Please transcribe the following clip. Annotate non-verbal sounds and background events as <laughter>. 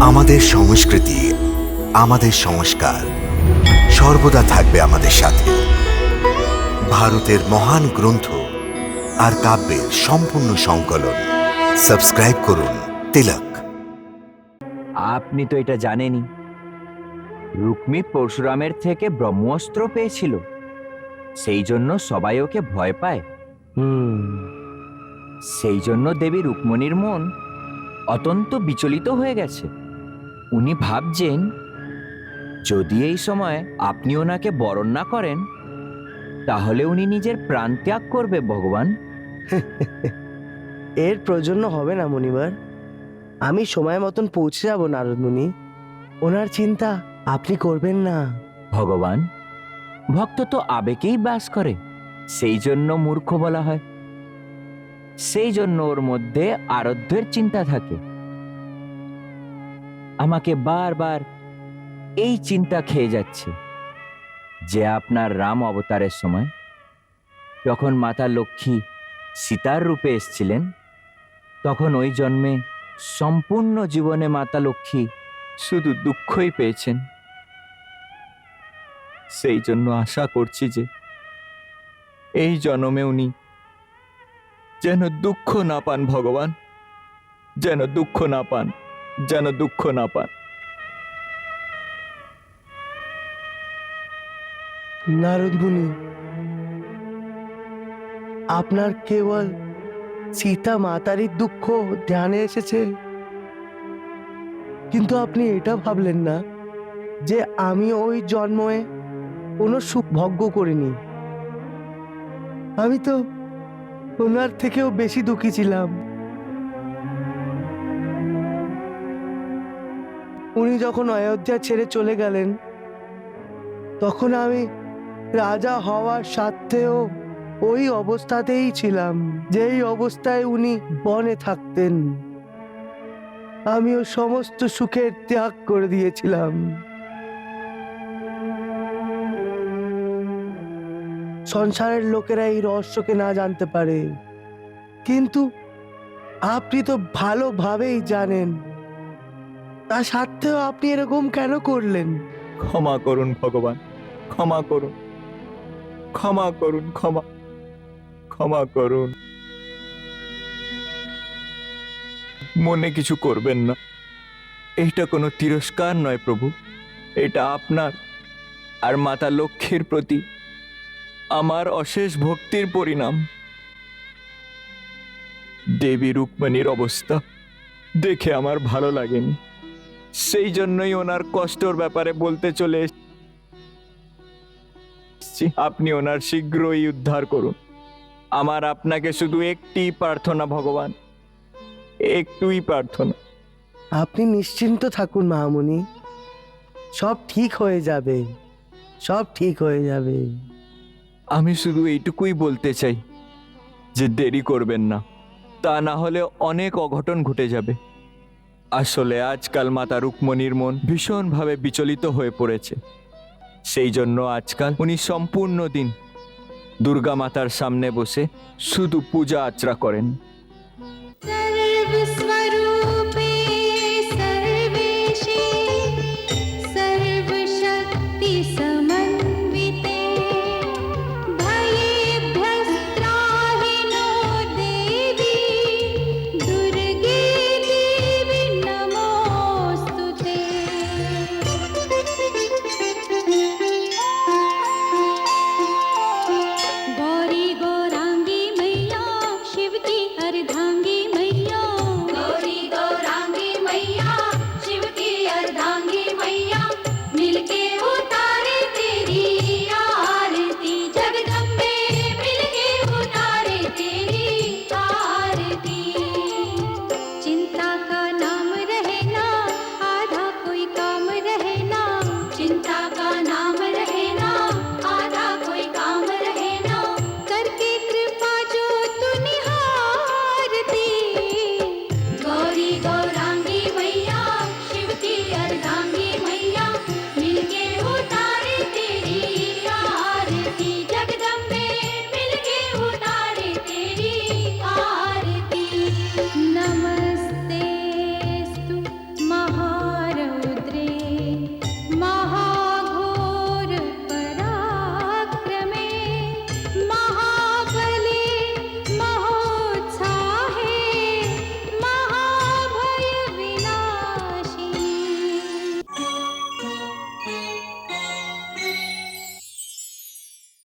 আমাদের সংস্কৃতি আমাদের সংস্কার সর্বদা থাকবে আমাদের সাথে। ভারতের মহান গ্রন্থ আর কাব্যের সম্পূর্ণ সংকলন। সাবস্ক্রাইব করুন তিলক। আপনি তো এটা জানেনই। রুক্মী পরশুরামের থেকে ব্রহ্মাস্ত্র পেয়েছিল। সেই জন্য সবাই ওকে ভয় পায়। হুম। সেই জন্য দেবী রুক্মণীর মন অত্যন্ত বিচলিত হয়ে গেছে। উনি ভাবছেন যদি এই সময় আপনি ওনাকে বরণ না করেন তাহলে উনি নিজের প্রাণ ত্যাগ করবে ভগবান। <laughs> এর প্রয়োজন হবে না মনিবার। আমি সময় মতন পৌঁছে যাব নারদমুনি। ওনার চিন্তা আপনি করবেন না। ভগবান ভক্ত তো আবেগেই বাস করে সেই জন্য মূর্খ বলা হয়। সেই জন্য ওর মধ্যে আরাধ্যের চিন্তা থাকে। আমাকে বারবার এই চিন্তা খেয়ে যাচ্ছে যে আপনার রাম অবতারের সময় যখন মাতা লক্ষ্মী সীতার রূপে এসছিলেন, তখন ওই জন্মে সম্পূর্ণ জীবনে মাতা লক্ষ্মী শুধু দুঃখই পেয়েছেন। সেই জন্য আশা করছি যে এই জন্মে উনি যেন দুঃখ না পান ভগবান, যেন দুঃখ না পান। যেন দুঃখ না পান। নারদমুনি আপনার কেবল সীতা মাতারই দুঃখ ধ্যানে এসেছে। কিন্তু আপনি এটা ভাবলেন না যে আমি ওই জন্মে কোনো সুখ ভোগ্য করিনি। আমি তো ওনার থেকেও বেশি দুঃখী ছিলাম। উনি যখন অযোধ্যা ছেড়ে চলে গেলেন, তখন আমি রাজা হওয়ার সাথেও ওই অবস্থাতেই ছিলাম, যেই অবস্থায় উনি বনে থাকতেন। আমিও সমস্ত সুখের ত্যাগ করে দিয়েছিলাম। সংসারের লোকেরা এই রহস্যকে না জানতে পারে। কিন্তু আপনি তো ভালোভাবেই জানেন তা সত্ত্বেও আপনি এরকম কেন করলেন? ক্ষমা করুন ভগবান, ক্ষমা করুন ক্ষমা করুন, ক্ষমা ক্ষমা করুন। মনে কিছু করবেন না। এইটা কোনো তিরস্কার নয় প্রভু, এটা আপনার আর মাতা লক্ষ্মীর প্রতি আমার অশেষ ভক্তির পরিণাম। দেবী রুক্মণীর অবস্থা দেখে আমার ভালো লাগেনি। সেই জন্যই ওনার কষ্টর ব্যাপারে বলতে চলে এসেছি। আপনি ওনার শীঘ্রই উদ্ধার করুন। আমার আপনাকে শুধু একটি প্রার্থনা ভগবান। একটুই প্রার্থনা। আপনি নিশ্চিন্ত থাকুন মামুনি। সব ঠিক হয়ে যাবে। সব ঠিক হয়ে যাবে। আমি শুধু এইটুকুই বলতে চাই যে দেরি করবেন না। তা না হলে অনেক অঘটন ঘটে যাবে। আসলে আজকাল মাতা রুক্মণীর মন ভীষণভাবে বিচলিত হয়ে পড়েছে। সেই জন্য আজকাল উনি সম্পূর্ণ দিন দুর্গা মাতার সামনে বসে শুধু পূজা আচরা করেন।